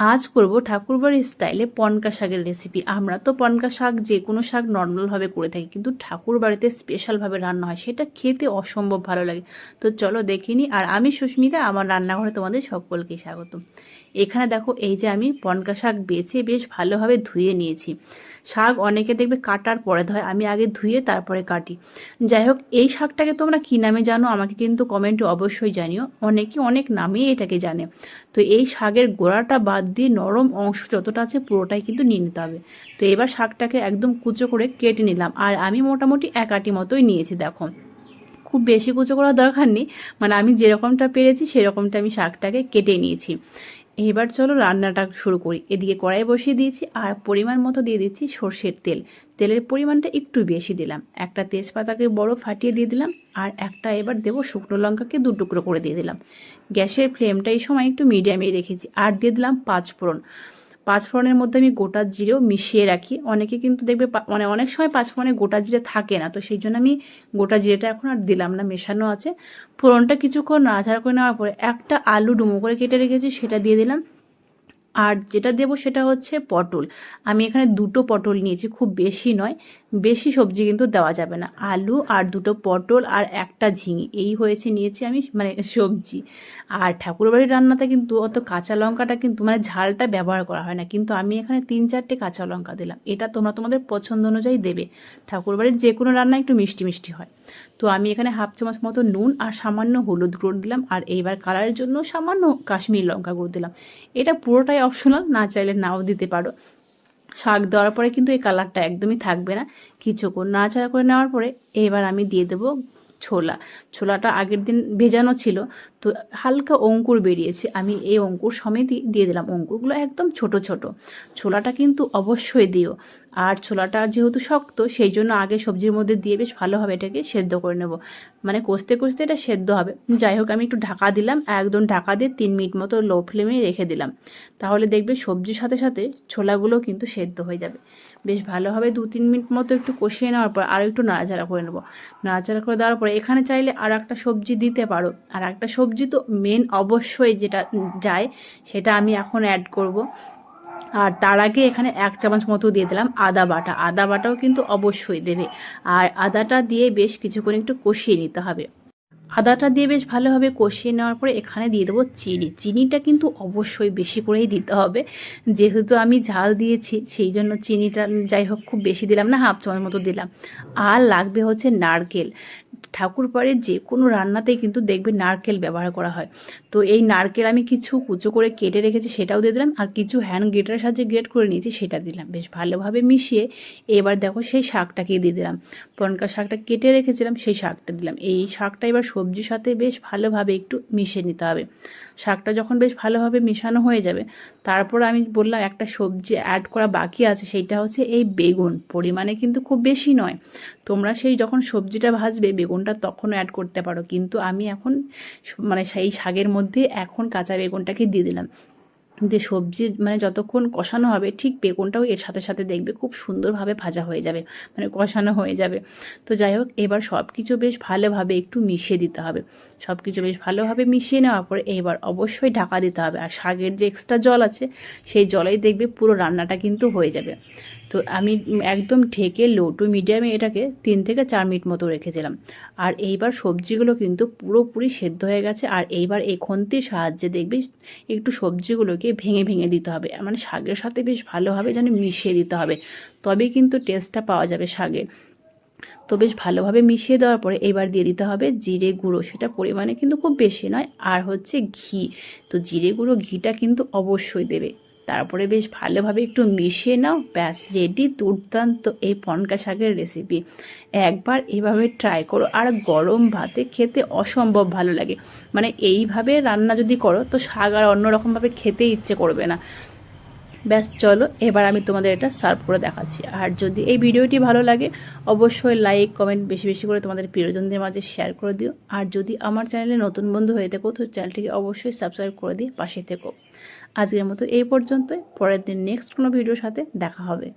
আজ করব ঠাকুরবাড়ির স্টাইলে পনকা শাকের রেসিপি আমরা তো পনকা শাক যে কোনো শাক নর্মালভাবে করে থাকি, কিন্তু ঠাকুর বাড়িতে স্পেশালভাবে রান্না হয়, সেটা খেতে অসম্ভব ভালো লাগে। তো চলো দেখিনি আর আমি সুস্মিতা, আমার রান্নাঘরে তোমাদের সকলকে স্বাগত এখানে দেখো এই যে আমি পনকা শাক বেছে বেশ ভালোভাবে ধুয়ে নিয়েছি। শাক অনেকে দেখবে কাটার পরে ধয়, আমি আগে ধুয়ে তারপরে কাটি। যাই হোক, এই শাকটাকে তোমরা কী নামে জানো আমাকে কিন্তু কমেন্টে অবশ্যই জানিও। অনেকে অনেক নামেই এটাকে জানে। তো এই শাকের গোড়াটা বাদ দিয়ে নরম অংশ যতটা আছে পুরোটাই কিন্তু নিয়ে নিতে হবে। তো এবার শাকটাকে একদম কুচো করে কেটে নিলাম। আর আমি মোটামুটি এক আটি মতোই নিয়েছি, দেখো। খুব বেশি কুচো করার দরকার নেই। মানে আমি যেরকমটা পেরেছি সেরকমটা আমি শাকটাকে কেটে নিয়েছি। এবার চলো রান্নাটা শুরু করি। এদিকে কড়াই বসিয়ে দিয়েছি আর পরিমাণ মতো দিয়ে দিচ্ছি সর্ষের তেল। তেলের পরিমাণটা একটু বেশি দিলাম। একটা তেজপাতাকে বড় ফাটিয়ে দিয়ে দিলাম আর একটা এবার দেব শুকনো লঙ্কাকে দু টুকরো করে দিয়ে দিলাম। গ্যাসের ফ্লেমটা এই সময় একটু মিডিয়ামে রেখেছি। আর দিয়ে দিলাম পাঁচ ফোড়ন পাঁচফোড়নের মধ্যে আমি গোটা জিরেও মিশিয়ে রাখি। অনেকে কিন্তু দেখবে মানে অনেক সময় পাঁচফোড়নে গোটা জিরে থাকে না, তো সেই জন্য আমি গোটা জিরেটা এখন আর দিলাম না, মেশানো আছে। ফোড়নটা কিছুক্ষণ নাড়াচাড়া করে নেওয়ার পরে একটা আলু ডুমো করে কেটে রেখেছি, সেটা দিয়ে দিলাম। আর যেটা দেবো সেটা হচ্ছে পটল। আমি এখানে দুটো পটল নিয়েছি, খুব বেশি নয়, বেশি সবজি কিন্তু দেওয়া যাবে না। আলু আর দুটো পটল আর একটা ঝিঙে, এই হয়েছে নিয়েছি আমি মানে সবজি। আর ঠাকুরবাড়ির রান্নাতে কিন্তু অত কাঁচা লঙ্কাটা কিন্তু মানে ঝালটা ব্যবহার করা হয় না। কিন্তু আমি এখানে তিন চারটে কাঁচা লঙ্কা দিলাম। এটা তোমরা তোমাদের পছন্দ অনুযায়ী দেবে। ঠাকুরবাড়ির যে কোনো রান্না একটু মিষ্টি মিষ্টি হয়। তো আমি এখানে হাফ চামচ মতো নুন আর সামান্য হলুদ গুঁড়ো দিলাম আর এইবার কালারের জন্য সামান্য কাশ্মীর লঙ্কা গুঁড়ো দিলাম। এটা পুরোটাই অপশনাল না চাইলে নাও দিতে পারো। শাক দেওয়ার পরে কিন্তু এই কালারটা একদমই থাকবে না। কিছুক্ষণ নাড়াচাড়া করে নেওয়ার পরে এবার আমি দিয়ে দেবো ছোলা। ছোলাটা আগের দিন ভেজানো ছিল তো হালকা অঙ্কুর বেরিয়েছে, আমি এই অঙ্কুর সমেতই দিয়ে দিলাম। অঙ্কুরগুলো একদম ছোট ছোট। ছোলাটা কিন্তু অবশ্যই দিও। আর ছোলাটা যেহেতু শক্ত, সেই জন্য আগে সবজির মধ্যে দিয়ে বেশ ভালোভাবে এটাকে সেদ্ধ করে নেব। মানে কষতে কষতে এটা সেদ্ধ হবে। যাই হোক, আমি একটু ঢাকা দিলাম। একদম ঢাকা দিয়ে তিন মিনিট মতো লো ফ্লেমে রেখে দিলাম। তাহলে দেখবে সবজির সাথে সাথে ছোলাগুলো কিন্তু সেদ্ধ হয়ে যাবে। বেশ ভালোভাবে দু তিন মিনিট মতো একটু কষিয়ে নেওয়ার পর আরও একটু নাড়াচাড়া করে নেব। নাড়াচাড়া করে দেওয়ার পরে এখানে চাইলে আর একটা সবজি দিতে পারো। আর একটা সবজি তো মেন অবশ্যই যেটা যায়, সেটা আমি এখন অ্যাড করব। আর তার আগে এখানে এক চামচ মতো দিয়ে দিলাম আদা বাটা। আদা বাটাও কিন্তু অবশ্যই দেবে। আর আদাটা দিয়ে বেশ কিছুক্ষণ একটু কষিয়ে নিতে হবে। আদাটা দিয়ে বেশ ভালোভাবে কষিয়ে নেওয়ার পরে এখানে দিয়ে দেবো চিনি। চিনিটা কিন্তু অবশ্যই বেশি করেই দিতে হবে। যেহেতু আমি ঝাল দিয়েছি, সেই জন্য চিনিটা যাই হোক খুব বেশি দিলাম না, হাফ চামচ মতো দিলাম। আর লাগবে হচ্ছে নারকেল। ঠাকুর বাড়ির যে কোনো রান্নাতেই কিন্তু দেখবে নারকেল ব্যবহার করা হয়। তো এই নারকেল আমি কিছু কুচো করে কেটে রেখেছি, সেটাও দিয়ে দিলাম। আর কিছু হ্যান্ড গ্রেটারের সাহায্যে গ্রেট করে নিয়েছি, সেটা দিলাম। বেশ ভালোভাবে মিশিয়ে এবার দেখো সেই শাকটাকে দিয়ে দিলাম। পনকা শাকটা কেটে রেখেছিলাম, সেই শাকটা দিলাম। এই শাকটা এবার সবজির সাথে বেশ ভালোভাবে একটু মিশিয়ে নিতে হবে। শাকটা যখন বেশ ভালোভাবে মেশানো হয়ে যাবে, তারপর আমি বললাম একটা সবজি অ্যাড করা বাকি আছে, সেইটা হচ্ছে এই বেগুন। পরিমাণে কিন্তু খুব বেশি নয়। তোমরা সেই যখন সবজিটা ভাজবে বেগুনটা তখনও অ্যাড করতে পারো। কিন্তু আমি এখন মানে সেই শাকের মধ্যে এখন কাঁচা বেগুনটাকে দিয়ে দিলাম। যে সবজি মানে যতক্ষণ কষানো হবে, ঠিক বেগুনটাও এর সাথে সাথে দেখবে খুব সুন্দরভাবে ভাজা হয়ে যাবে মানে কষানো হয়ে যাবে। তো যাই হোক, এবার সব কিছু বেশ ভালোভাবে একটু মিশিয়ে দিতে হবে। সব কিছু বেশ ভালোভাবে মিশিয়ে নেওয়ার পরে এবার অবশ্যই ঢাকা দিতে হবে। আর শাকের যে এক্সট্রা জল আছে, সেই জলেই দেখবে পুরো রান্নাটা কিন্তু হয়ে যাবে। তো আমি একদম ঢেকে লো টু মিডিয়ামে এটাকে তিন থেকে চার মিনিট মতো রেখেছিলাম। আর এইবার সবজিগুলো কিন্তু পুরোপুরি সেদ্ধ হয়ে গেছে, আর এইবার এই খন্তির সাহায্যে দেখবি একটু সবজিগুলোকে ভেঙে ভেঙে দিতে হবে। মানে শাকের সাথে বেশ ভালোভাবে যেন মিশিয়ে দিতে হবে তবে কিন্তু টেস্টটা পাওয়া যাবে শাকের তো বেশ ভালোভাবে মিশিয়ে দেওয়ার পরে এবার দিয়ে দিতে হবে জিরে গুঁড়ো, সেটা পরিমাণে কিন্তু খুব বেশি নয়, আর হচ্ছে ঘি। তো জিরে গুঁড়ো ঘিটা কিন্তু অবশ্যই দেবে। তারপরে বেশ ভালোভাবে একটু মিশিয়ে নাও। ব্যাস রেডি দুর্দান্ত এই পনকা শাকের রেসিপি একবার এভাবে ট্রাই করো। আর গরম ভাতে খেতে অসম্ভব ভালো লাগে। মানে এইভাবে রান্না যদি করো, তো শাক আর অন্যরকমভাবে খেতে ইচ্ছে করবে না। ব্যাস, চলো, এবার আমি তোমাদের এটা সার্ভ করে দেখাচ্ছি। আর যদি এই ভিডিওটি ভালো লাগে, অবশ্যই লাইক কমেন্ট বেশি বেশি করে তোমাদের প্রিয়জনদের মাঝে শেয়ার করে দিও। আর যদি আমার চ্যানেলে নতুন বন্ধু হয়ে থাকো, তো চ্যানেলটিকে অবশ্যই সাবস্ক্রাইব করে দিয়ে পাশে থেকো। আজকের মতো এই পর্যন্তই, পরের দিন নেক্সট কোনো ভিডিওর সাথে দেখা হবে।